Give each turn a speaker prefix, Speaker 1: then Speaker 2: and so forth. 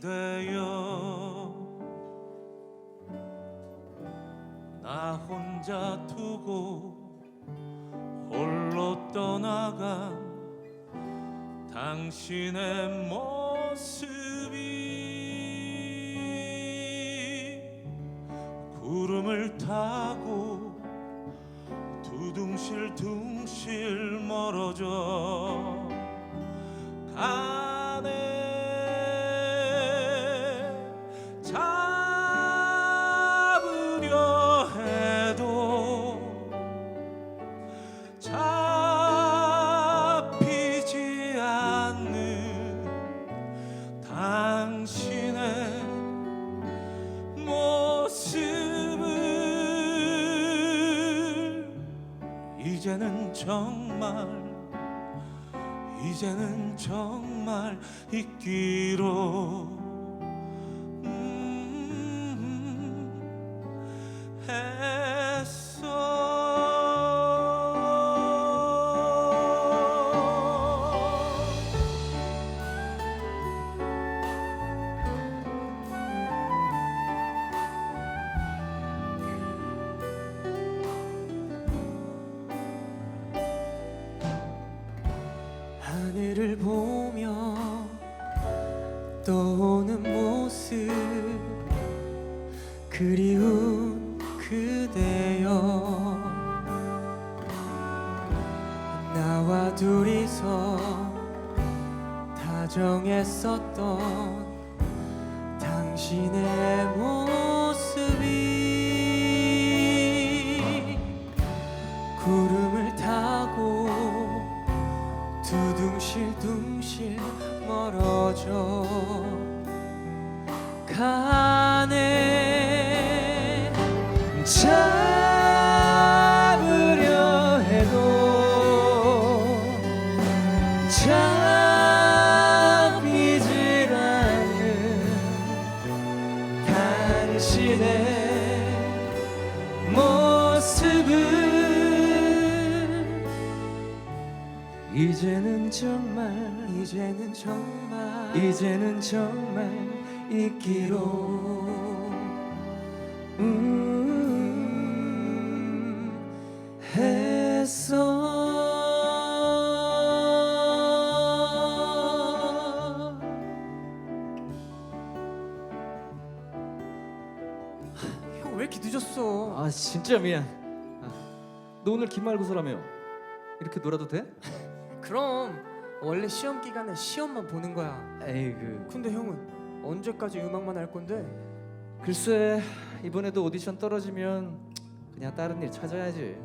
Speaker 1: 그대여. 나 혼자 두고 홀로 떠나간 당신의 모습이 구름을 타고 두둥실둥실 멀어져 가 이제는 정말 이제는 정말 잊기로. 음, 했
Speaker 2: 하늘을 보며 떠오는 모습 그리운 그대여 나와 둘이서 다정했었던 당신의 모습 두둥실둥실 멀어져 가네. 잡으려 해도 잡히질 않는 당신의 이제는 정말 이제는 정말 이제는 정말 잊기로 음 했어 형 왜 이렇게 늦었어?
Speaker 3: 아 진짜 미안. 아, 너 오늘 기말고사라며? 이렇게 놀아도 돼?
Speaker 2: 그럼 원래 시험 기간에 시험만 보는 거야.
Speaker 3: 에이 그
Speaker 2: 근데 형은 언제까지 음악만 할 건데?
Speaker 3: 글쎄 이번에도 오디션 떨어지면 그냥 다른 일 찾아야지.